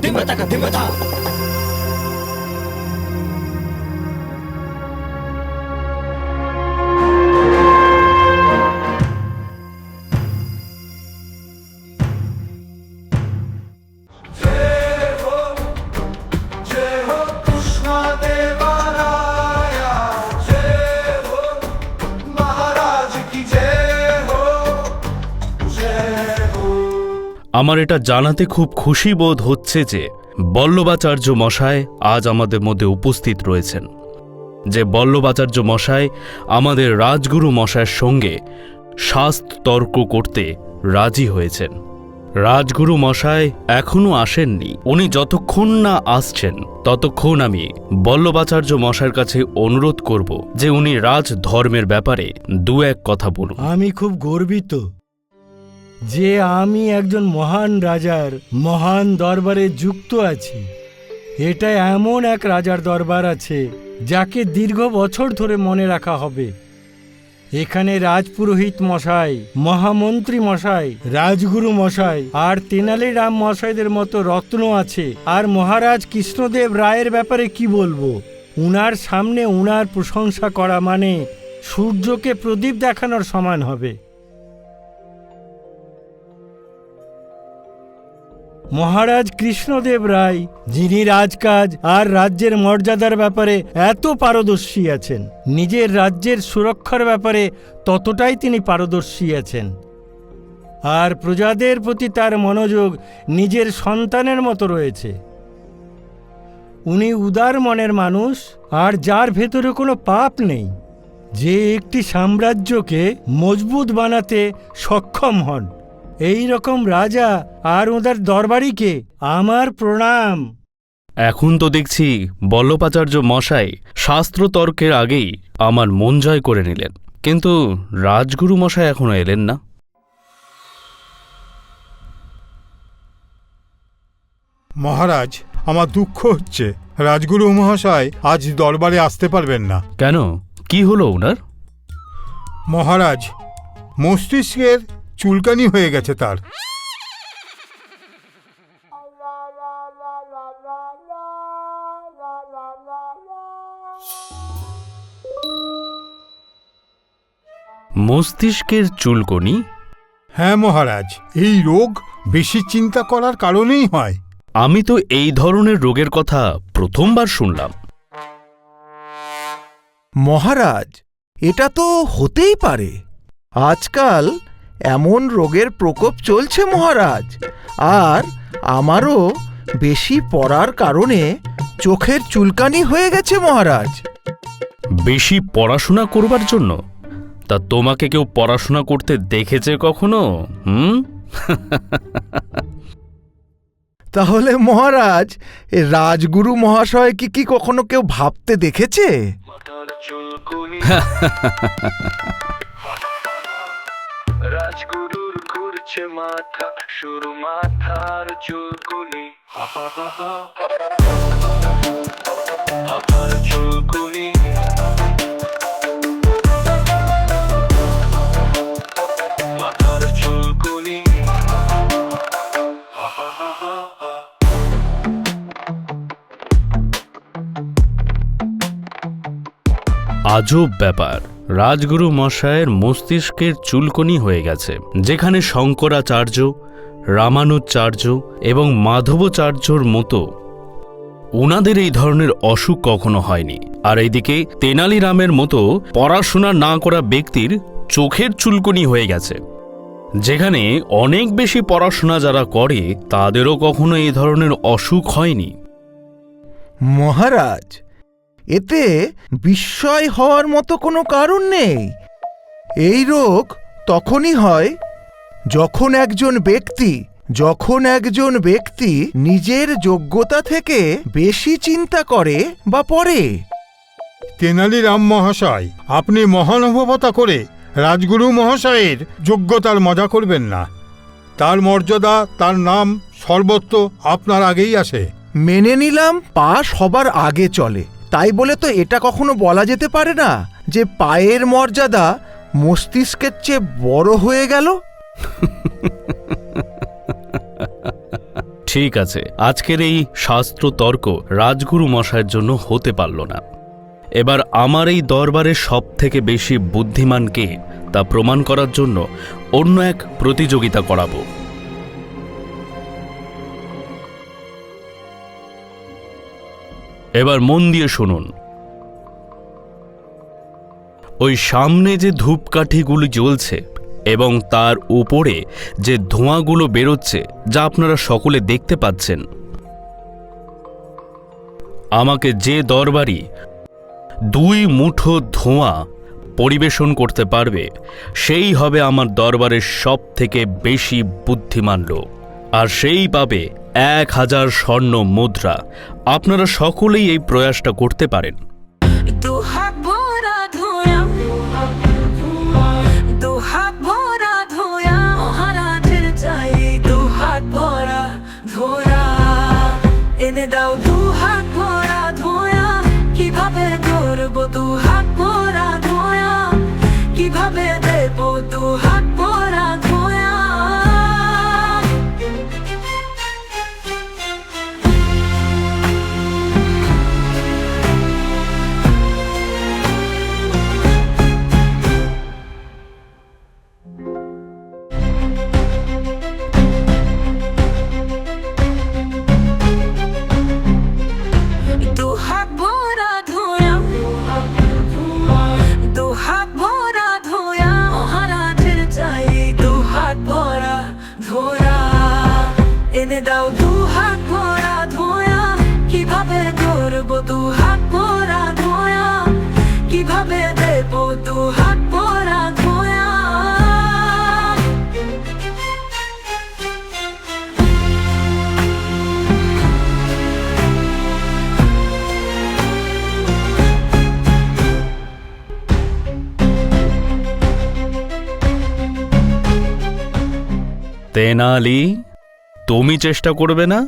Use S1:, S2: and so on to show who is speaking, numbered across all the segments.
S1: దిమ్మ
S2: আমার এটা জানাতে খুব খুশি বোধ হচ্ছে যে বল্লভাচার্য মশায় আজ আমাদের মধ্যে উপস্থিত রয়েছেন। যে বল্লভাচার্য মশায় আমাদের রাজগুরু মশায়ের সঙ্গে শাস্ত তর্ক করতে রাজি হয়েছেন। রাজগুরু মশায় এখনও আসেননি। উনি যতক্ষণ না আসছেন, ততক্ষণ আমি বল্লভাচার্য মশাইয়ের কাছে অনুরোধ করব যে উনি রাজ ধর্মের ব্যাপারে দু এক কথা বলুন।
S3: আমি খুব গর্বিত যে আমি একজন মহান রাজার, মহান দরবারে যুক্ত আছি। এটা এমন এক রাজার দরবার আছে, যাকে দীর্ঘ বছর ধরে মনে রাখা হবে। এখানে রাজপুরোহিত মশাই, মহামন্ত্রী মশাই, রাজগুরু মশাই, আর তেনালি রাম মশাইদের মতো রত্ন আছে। আর মহারাজ কৃষ্ণদেব রায়ের ব্যাপারে কি বলব? উনার সামনে উনার প্রশংসা করা মানে সূর্যকে প্রদীপ দেখানোর সমান হবে। মহারাজ কৃষ্ণদেব রায়, যিনি রাজকাজ আর রাজ্যের মর্যাদার ব্যাপারে এত পারদর্শী আছেন, নিজের রাজ্যের সুরক্ষার ব্যাপারে ততটাই তিনি পারদর্শী আছেন। আর প্রজাদের প্রতি তার মনোযোগ নিজের সন্তানের মতো রয়েছে। উনি উদার মনের মানুষ, আর যার ভেতরে কোনো পাপ নেই। যে একটি সাম্রাজ্যকে মজবুত বানাতে সক্ষম হন। এই রকম রাজা আর ওদের দরবারিকে আমার প্রণাম।
S2: এখন তো দেখছি বল্লভাচার্য মশাই শাস্ত্রতর্কের আগেই আমার মন জয় করে নিলেন। কিন্তু রাজগুরু মশাই এখনও এলেন না।
S4: মহারাজ আমার দুঃখ হচ্ছে। রাজগুরু মহাশয় আজ দরবারে আসতে পারবেন না।
S2: কেন? কি হলো ওনার?
S4: মহারাজ মস্তিষ্কের চুলকানি হয়ে গেছে তার।
S2: মস্তিষ্কের চুলকনি?
S4: হ্যাঁ মহারাজ এই রোগ বেশি চিন্তা করার কারণেই হয়।
S2: আমি তো এই ধরনের রোগের কথা প্রথমবার শুনলাম।
S5: মহারাজ এটা তো হতেই পারে। আজকাল এমন রোগের প্রকোপ চলছে মহারাজ। আর আমারও বেশি পড়ার কারণে চোখের চুলকানি হয়ে গেছে মহারাজ।
S2: বেশি পড়াশোনা করবার জন্য? তা তোমাকে কেউ পড়াশোনা করতে দেখেছে কখনো? হুম?
S5: তাহলে মহারাজ রাজগুরু মহাশয় কি কি কখনো কেউ ভাবতে দেখেছে?
S1: চুলকুনি রাজগুরুর ঘুরছে মাথা শুরু মাথার চুলকুনি চুলকুনি
S2: আজব ব্যাপার রাজগুরু মশায়ের মস্তিষ্কের চুলকনি হয়ে গেছে, যেখানে শঙ্করাচার্য, রামানুচার্য এবং মাধবাচার্যর মতো ওনাদের এই ধরনের অসুখ কখনো হয়নি। আর এইদিকে তেনালি রামের মতো পড়াশোনা না করা ব্যক্তির চোখের চুলকনি হয়ে গেছে, যেখানে অনেক বেশি পড়াশোনা যারা করে, তাদেরও কখনো এই ধরনের অসুখ হয়নি।
S5: মহারাজ এতে বিস্ময় হওয়ার মতো কোনো কারণ নেই। এই রোগ তখনই হয় যখন একজন ব্যক্তি যখন একজন ব্যক্তি নিজের যোগ্যতা থেকে বেশি চিন্তা করে বা পড়ে।
S4: তেনালি রাম মহাশয় আপনি মহানুভবতা করে রাজগুরু মহাশয়ের যোগ্যতার মজা করবেন না। তার মর্যাদা তার নাম সর্বত্র আপনার আগেই আসে।
S5: মেনে নিলাম পা সবার আগে চলে। তাই বলে তো এটা কখনো বলা যেতে পারে না যে পায়ের মর্যাদা মস্তিষ্কের চেয়ে বড় হয়ে গেল?
S2: ঠিক আছে, আজকের এই শাস্ত্র তর্ক রাজগুরু মশাইয়ের জন্য হতে পারল না। এবার আমার এই দরবারের সব থেকে বেশি বুদ্ধিমান কে তা প্রমাণ করার জন্য অন্য এক প্রতিযোগিতা করাবো। এবার মন দিয়ে শুনুন। ওই সামনে যে ধূপকাঠিগুলি জ্বলছে এবং তার উপরে যে ধোঁয়াগুলো বেরোচ্ছে, যা আপনারা সকলে দেখতে পাচ্ছেন। আমাকে যে দরবারি দুই মুঠো ধোঁয়া পরিবেশন করতে পারবে, সেই হবে আমার দরবারের সব থেকে বেশি বুদ্ধিমান লোক। আর সেই পাবে এক হাজার স্বর্ণ মুদ্রা। আপনারা সকলেই এই প্রয়াসটা করতে পারেন। তেনালি তুমি চেষ্টা করবে না?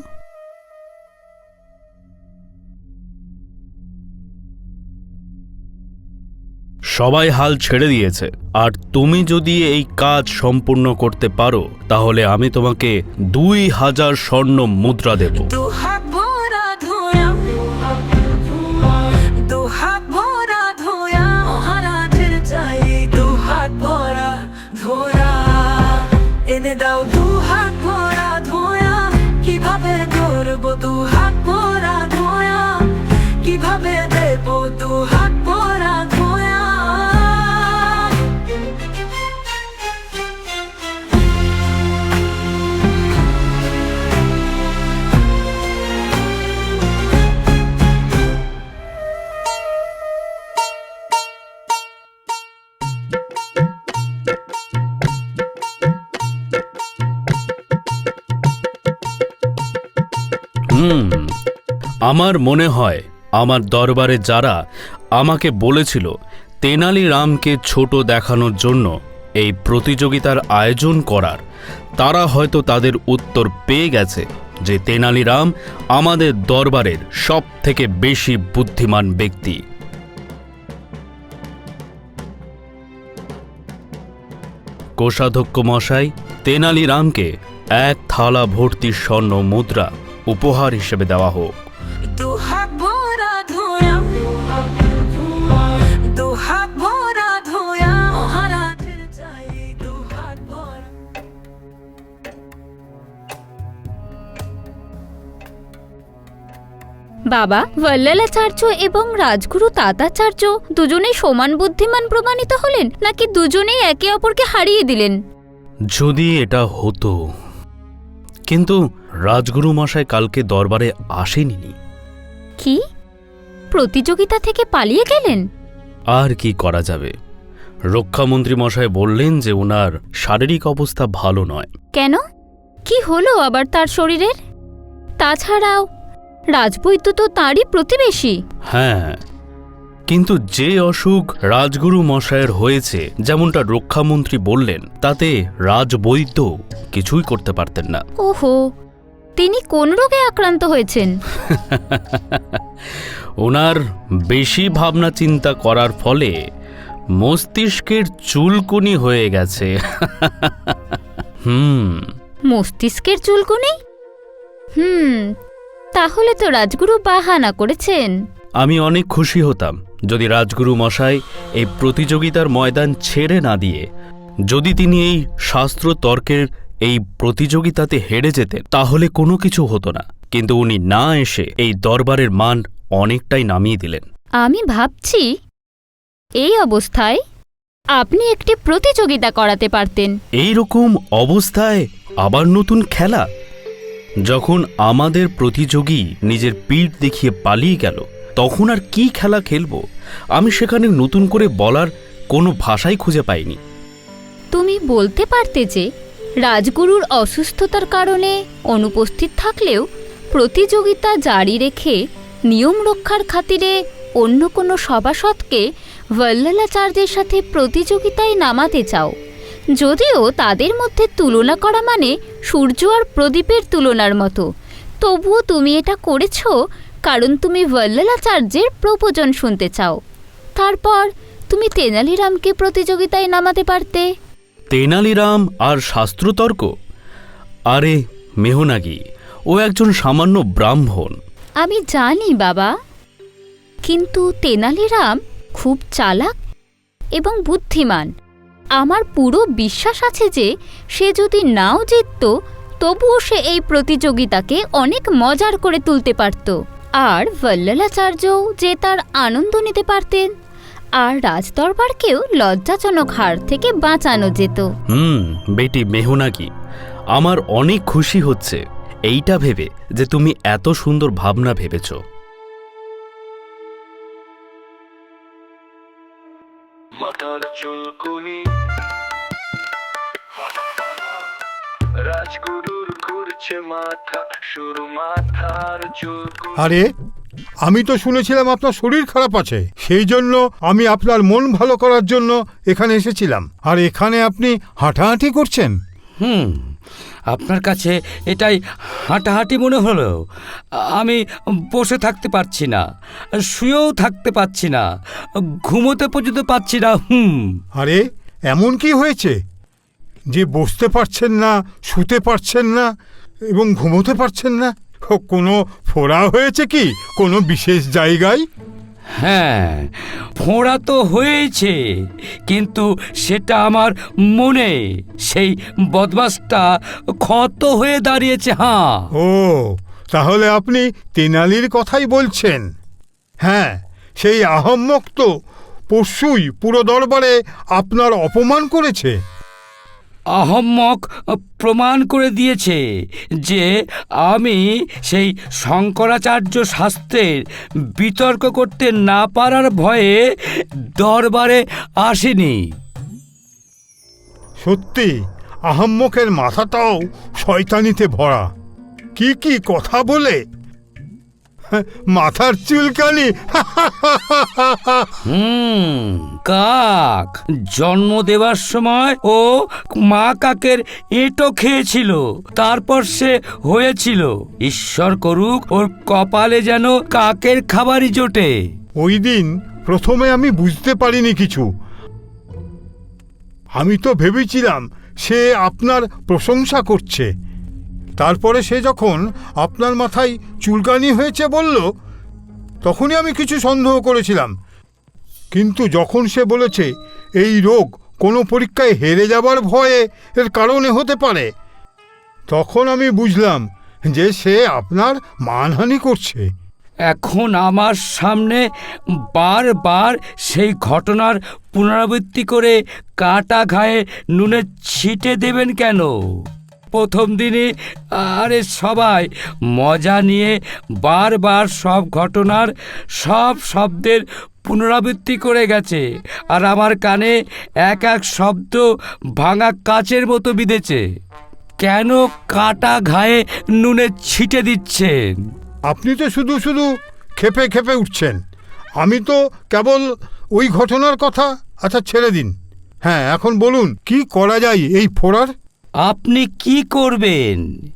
S2: সবাই হাল ছেড়ে দিয়েছে। আর তুমি যদি এই কাজ সম্পূর্ণ করতে পারো, তাহলে আমি তোমাকে দুই হাজার স্বর্ণ মুদ্রা দেব। আমার মনে হয় আমার দরবারে যারা আমাকে বলেছিল তেনালি রামকে ছোট দেখানোর জন্য এই প্রতিযোগিতার আয়োজন করার, তারা হয়তো তাদের উত্তর পেয়ে গেছে যে তেনালি রাম আমাদের দরবারের সব থেকে বেশি বুদ্ধিমান ব্যক্তি। কোষাধ্যক্ষ মশাই তেনালি রামকে এক থালা ভর্তি স্বর্ণ মুদ্রা উপহার হিসেবে দেওয়া হোক।
S6: দু ভরা ধোয়া। দু ভরা ধোয়া। মহারাজের চাই দু ভরা।
S7: বাবা বল্লালাচার্য এবং রাজগুরু তাতাচার্য দুজনেই সমান বুদ্ধিমান প্রমাণিত হলেন নাকি দুজনেই একে অপরকে হারিয়ে দিলেন?
S2: যদি এটা হতো। কিন্তু রাজগুরু মশাই কালকে দরবারে আসেনি
S7: কি? প্রতিযোগিতা থেকে পালিয়ে গেলেন?
S2: আর কি করা যাবে? রক্ষামন্ত্রী মশাই বললেন যে ওনার শারীরিক অবস্থা ভালো নয়।
S7: কেন? কি হলো আবার তার শরীরের? তাছাড়াও রাজবৈদ্য তো তাঁরই প্রতিবেশী।
S2: হ্যাঁ কিন্তু যে অসুখ রাজগুরু মশায়ের হয়েছে যেমনটা রক্ষামন্ত্রী বললেন তাতে রাজবৈদ্য কিছুই করতে পারতেন না।
S7: ওহো তিনি কোন রোগে আক্রান্ত হয়েছেন?
S2: ওনার বেশি ভাবনা চিন্তা করার ফলে মস্তিষ্কের চুলকুনি হয়ে গেছে। হুম।
S7: মস্তিষ্কের চুলকুনি? হুম তাহলে তো রাজগুরু বাহানা করেছেন।
S2: আমি অনেক খুশি হতাম যদি রাজগুরু মশাই এই প্রতিযোগিতার ময়দান ছেড়ে না দিয়ে যদি তিনি এই শাস্ত্র তর্কের এই প্রতিযোগিতাতে হেরে যেতেন তাহলে কোনো কিছু হতো না। কিন্তু উনি না এসে এই দরবারের মান অনেকটাই নামিয়ে দিলেন।
S7: আমি ভাবছি এই অবস্থায় আপনি একটি প্রতিযোগিতা করাতে পারতেন।
S2: এই রকম অবস্থায় আবার নতুন খেলা? যখন আমাদের প্রতিযোগী নিজের পিঠ দেখিয়ে পালিয়ে গেল তখন আর কি খেলা খেলব? আমি সেখানে নতুন করে বলার কোনো ভাষাই খুঁজে পাইনি।
S7: তুমি বলতে পারতে যে রাজগুরুর অসুস্থতার কারণে অনুপস্থিত থাকলেও প্রতিযোগিতা জারি রেখে নিয়ম রক্ষার খাতিরে অন্য কোনো সভাসদকে বল্লালাচার্যের সাথে প্রতিযোগিতায় নামাতে চাও। যদিও তাদের মধ্যে তুলনা করা মানে সূর্য আর প্রদীপের তুলনার মতো। তবুও তুমি এটা করেছ কারণ তুমি বল্লালাচার্যের প্রবচন শুনতে চাও। তারপর তুমি তেনালিরামকে প্রতিযোগিতায় নামাতে পারতে।
S2: তেনালিরাম আর শাস্ত্রতর্ক? আরে, মেহনাগি, ও একজন সামান্য ব্রাহ্মণ।
S7: আমি জানি, বাবা। কিন্তু তেনালিরাম খুব চালাক এবং বুদ্ধিমান। আমার পুরো বিশ্বাস আছে যে, সে যদি নাও জিতত, তবুও সে এই প্রতিযোগিতাকে অনেক মজার করে তুলতে পারত। আর বল্লালাচার্যও যে তার আনন্দ নিতে পারতেন। আর রাজদরবারকেও লজ্জাজনক হার থেকে বাঁচানো যেত।
S2: হুম বেটি মেহনাগি আমার অনেক খুশি হচ্ছে এইটা ভেবে যে তুমি এত সুন্দর ভাবনা ভেবেছ।
S1: মাথার মাথা শুরু মাথার
S4: আরে আমি তো শুনেছিলাম আপনার শরীর খারাপ আছে। সেই জন্য আমি আপনার মন ভালো করার জন্য এখানে এসেছিলাম। আর এখানে আপনি হাঁটাহাঁটি করছেন।
S8: হুম আপনার কাছে এটাই হাঁটাহাঁটি মনে হলো। আমি বসে থাকতে পারছি না শুয়েও থাকতে পারছি না ঘুমোতে পর্যন্ত পাচ্ছি না হুম।
S4: আরে এমন কি হয়েছে? যে বসতে পারছেন না শুতে পারছেন না এবং ঘুমোতে পারছেন না? কোনো ফোড়া হয়েছে কি? কোনো বিশেষ জায়গায়?
S8: হ্যাঁ ফোঁড়া তো হয়েছে কিন্তু সেটা আমার মনে সেই বদমাসটা ক্ষত হয়ে দাঁড়িয়েছে হ্যাঁ
S4: ও তাহলে আপনি তেনালির কথাই বলছেন। হ্যাঁ সেই আহম্মক তো পরশুই পুরো দরবারে আপনার অপমান করেছে।
S8: আহম্মক প্রমাণ করে দিয়েছে যে আমি সেই শঙ্করাচার্য শাস্ত্রের বিতর্ক করতে না পারার ভয়ে দরবারে আসিনি।
S4: সত্যি, আহম্মকের মাথাটাও শয়তানিতে ভরা। কি কি কথা বলে মাথার চুলকানি।
S8: হুম কাক। জন্ম দেওয়ার সময় ও মা কাকের এঁটো খেয়েছিল তারপর সে হয়েছিল। ঈশ্বর করুক ওর কপালে যেন কাকের খাবারই জোটে।
S4: ওই দিন প্রথমে আমি বুঝতে পারিনি কিছু। আমি তো ভেবেছিলাম সে আপনার প্রশংসা করছে। তারপরে সে যখন আপনার মাথায় চুলকানি হয়েছে বলল, তখনই আমি কিছু সন্দেহ করেছিলাম। কিন্তু যখন সে বলেছে, এই রোগ কোনো পরীক্ষায় হেরে যাবার ভয়ে এর কারণে হতে পারে, তখন আমি বুঝলাম যে সে আপনার মানহানি করছে।
S8: এখন আমার সামনে বারবার সেই ঘটনার পুনরাবৃত্তি করে কাটা ঘায়ে নুনের ছিটে দেবেন কেন? প্রথম দিনে আরে সবাই, মজা নিয়ে বারবার সব ঘটনার সব শব্দের পুনরাবৃত্তি করে গেছে। আর আমার কানে এক এক শব্দ ভাঙা কাচের মতো বিঁধেছে। কেন কাটা ঘায়ে নুনে ছিটে দিচ্ছেন?
S4: আপনি তো শুধু শুধু খেপে খেপে উঠছেন। আমি তো কেবল ওই ঘটনার কথা আচ্ছা ছেড়ে দিন। হ্যাঁ এখন বলুন, কি করা যায় এই ফোড়ার?
S8: আপনি কি করবেন?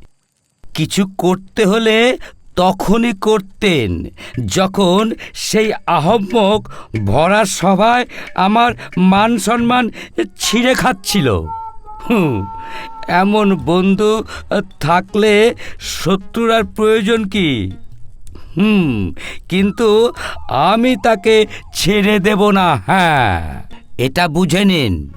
S8: কিছু করতে হলে তখনই করতেন যখন সেই আহম্মক ভরা সভায় আমার মান সম্মান ছিঁড়ে খাচ্ছিল। হুম, এমন বন্ধু থাকলে শত্রুর আর প্রয়োজন কি? হুম কিন্তু আমি তাকে ছেড়ে দেব না হ্যাঁ এটা বুঝে নিন।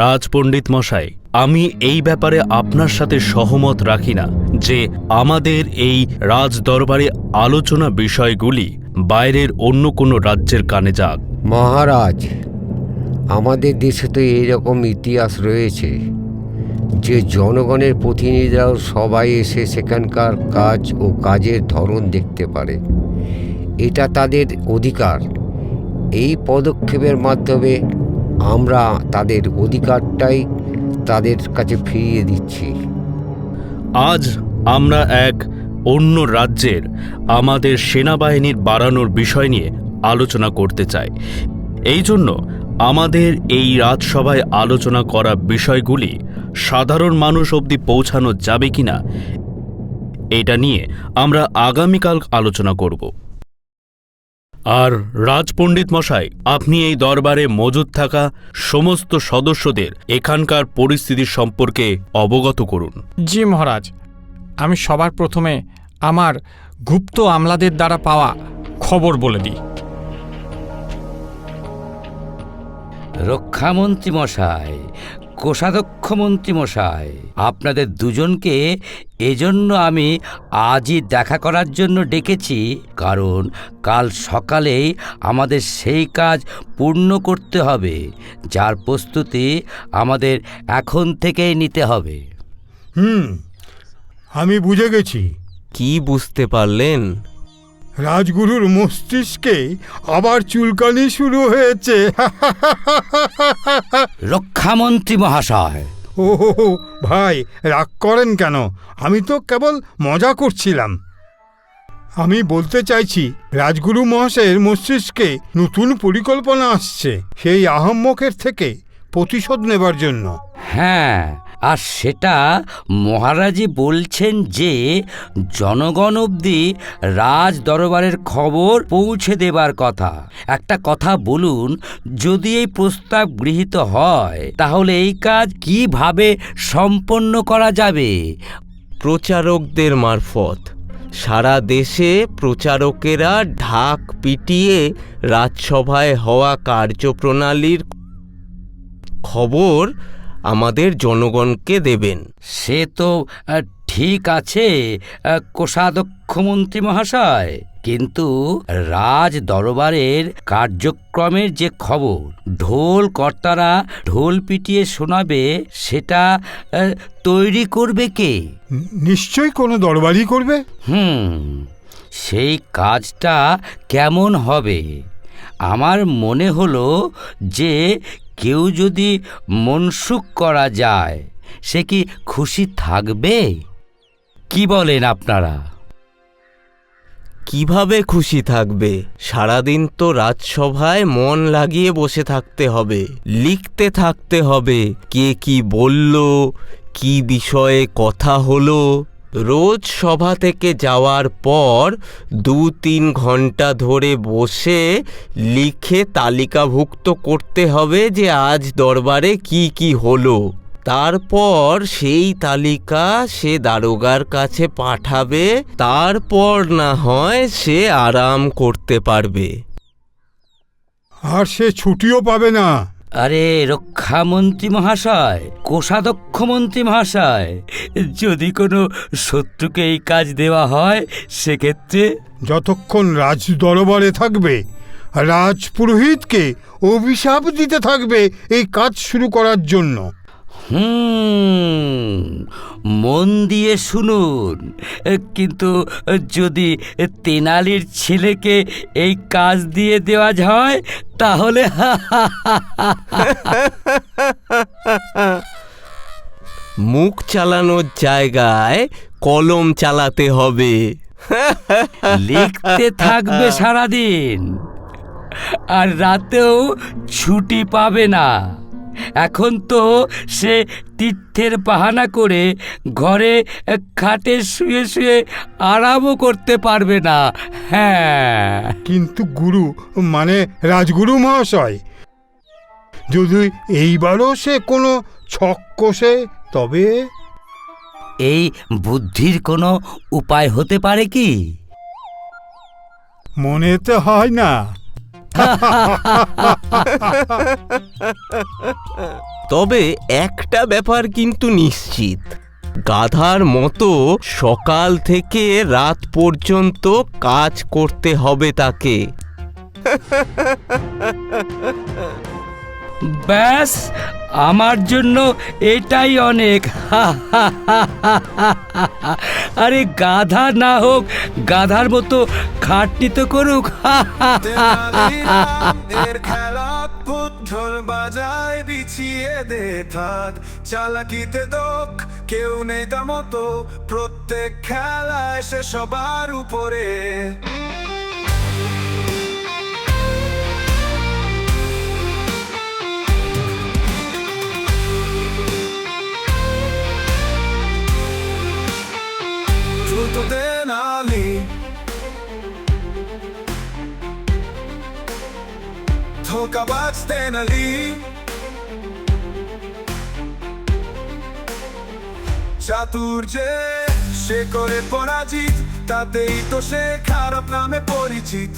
S2: রাজপণ্ডিত মশাই, আমি এই ব্যাপারে আপনার সাথে সহমত রাখি না যে আমাদের এই রাজ দরবারে আলোচনা বিষয়গুলি বাইরের অন্য কোনো রাজ্যের কানে যাক।
S9: মহারাজ, আমাদের দেশে তো এইরকম ইতিহাস রয়েছে যে জনগণের প্রতিনিধিরাও সবাই এসে সেখানকার কাজ ও কাজের ধরন দেখতে পারে। এটা তাদের অধিকার। এই পদক্ষেপের মাধ্যমে আমরা তাদের অধিকারটাই তাদের কাছে ফিরিয়ে দিচ্ছি।
S2: আজ আমরা এক অন্য রাজ্যের আমাদের সেনাবাহিনীর বাড়ানোর বিষয় নিয়ে আলোচনা করতে চাই। এই জন্য আমাদের এই রাজসভায় আলোচনা করা বিষয়গুলি সাধারণ মানুষ অবধি পৌঁছানো যাবে কিনা, এটা নিয়ে আমরা আগামীকাল আলোচনা করব। আর রাজপণ্ডিত মশাই আপনি এই দরবারে মজুদ থাকা সমস্ত সদস্যদের এখানকার পরিস্থিতি সম্পর্কে অবগত করুন।
S10: জি মহারাজ আমি সবার প্রথমে আমার গুপ্ত আমলাদের দ্বারা পাওয়া খবর বলে দিই।
S8: রক্ষামন্ত্রী মশাই কোষাধ্যক্ষ মন্ত্রী মশাই আপনাদের দুজনকে এজন্য আমি আজই দেখা করার জন্য ডেকেছি কারণ কাল সকালেই আমাদের সেই কাজ পূর্ণ করতে হবে যার প্রস্তুতি আমাদের এখন থেকেই নিতে হবে।
S4: হুম আমি বুঝে গেছি।
S11: কি বুঝতে পারলেন?
S4: রাজগুরুর মস্তিষ্কে আবার চুলকানি শুরু হয়েছে।
S8: রক্ষামন্ত্রী মহাশয়।
S4: ও ভাই রাগ করেন কেন? আমি তো কেবল মজা করছিলাম। আমি বলতে চাইছি রাজগুরু মহাশয়ের মস্তিষ্কে নতুন পরিকল্পনা আসছে। সেই আহম্মকের থেকে প্রতিশোধ নেবার জন্য।
S8: হ্যাঁ আর সেটা মহারাজি বলছেন যে, জনগণ অবধি রাজ দরবারের খবর পৌঁছে দেবার কথা। একটা কথা বলুন, যদি এই প্রস্তাব গৃহীত হয়, তাহলে এই কাজ কীভাবে সম্পন্ন করা যাবে?
S11: প্রচারকদের মারফত। সারা দেশে প্রচারকেরা ঢাক পিটিয়ে রাজসভায় হওয়া কার্যপ্রণালীর খবর আমাদের জনগণকে দেবেন।
S8: সে তো ঠিক আছে কোষাধ্যক্ষ মন্ত্রী মহাশয়। কিন্তু রাজ দরবারের কার্যক্রমের যে খবর ঢোল কর্তারা ঢোল পিটিয়ে শোনাবে সেটা তৈরি করবে কে?
S4: নিশ্চয়ই কোনো দরবারই করবে।
S8: হুম সেই কাজটা কেমন হবে? আমার মনে হলো যে কেউ যদি মনসুখ করা যায়, সে কি খুশি থাকবে? কি বলেন আপনারা?
S11: কীভাবে খুশি থাকবে? সারাদিন তো রাজসভায় মন লাগিয়ে বসে থাকতে হবে, লিখতে থাকতে হবে, কে কি বলল, কি বিষয়ে কথা হলো। রোজ সভা থেকে যাওয়ার পর দু তিন ঘণ্টা ধরে বসে লিখে তালিকাভুক্ত করতে হবে যে আজ দরবারে কি কি হলো। তারপর সেই তালিকা সে দারোগার কাছে পাঠাবে, তারপর না হয় সে আরাম করতে পারবে।
S4: আর সে ছুটিও পাবে না।
S8: আরে রক্ষামন্ত্রী মহাশয় কোষাধ্যক্ষ মন্ত্রী মহাশয়, যদি কোনো শত্রুকে এই কাজ দেওয়া হয়, সেক্ষেত্রে?
S4: যতক্ষণ রাজ দরবারে থাকবে, রাজপুরোহিতকে অভিশাপ দিতে থাকবে এই কাজ শুরু করার জন্য।
S8: হুম মন দিয়ে শুনুন। কিন্তু যদি তেনালির ছেলেকে এই কাজ দিয়ে দেওয়া যায় তাহলে
S11: মুখ চালানোর জায়গায় কলম চালাতে হবে।
S8: লিখতে থাকবে সারাদিন আর রাতেও ছুটি পাবে না। এখন তো সে তীর্থের বাহানা করে ঘরে খাটে শুয়ে শুয়ে আরামও করতে পারবে না। হ্যাঁ।
S4: কিন্তু গুরু মানে রাজগুরু মহাশয় যদি এইবারও সে কোনো ছক কষে তবে?
S8: এই বুদ্ধির কোনো উপায় হতে পারে কি?
S4: মনে তো হয় না।
S11: তবে একটা ব্যাপার কিন্তু নিশ্চিত। গাধার মতো সকাল থেকে রাত পর্যন্ত কাজ করতে হবে তাকে।
S8: ব্যাস আমার জন্য এটাই অনেক আরে গাধা না হোক গাধার মতো খাটনি তো করুক
S1: ঢোল বাজায় বিছিয়ে দে থাক চালাকিতে দোক কেউ নেই মতো প্রত্যেক খেলায় সে সবার উপরে দ্রুত দেন আলী ধোকাবাজ চাতুর্যে সে করে পরাজিত তাতেই তো সে খারাপ নামে পরিচিত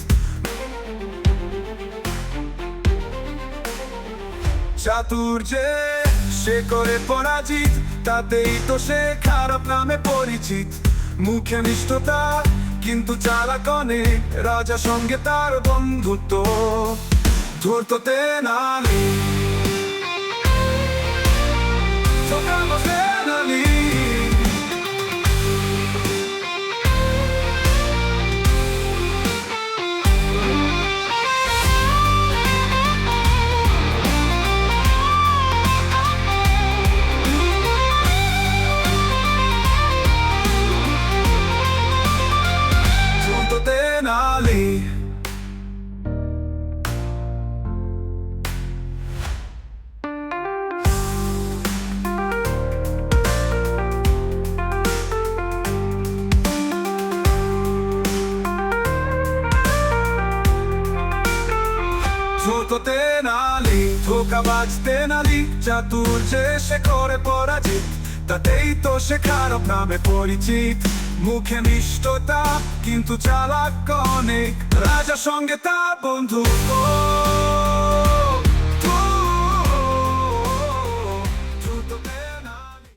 S1: চাতুর্যে সে করে পরাজিত তাতেই তো সে খারাপ নামে পরিচিত মুখে নিষ্ঠতা কিন্তু চালাক অনেক রাজা সঙ্গে তার বন্ধুত্ব। ধরতে না ধোকাবাজ তেনালি চাতুর্যে সে করে পরাজিত। তাতেই তো সে খারাপ নামে পরিচিত। মুখে নিষ্ঠতা কিন্তু চালাক অনেক। রাজা সঙ্গে তা বন্ধু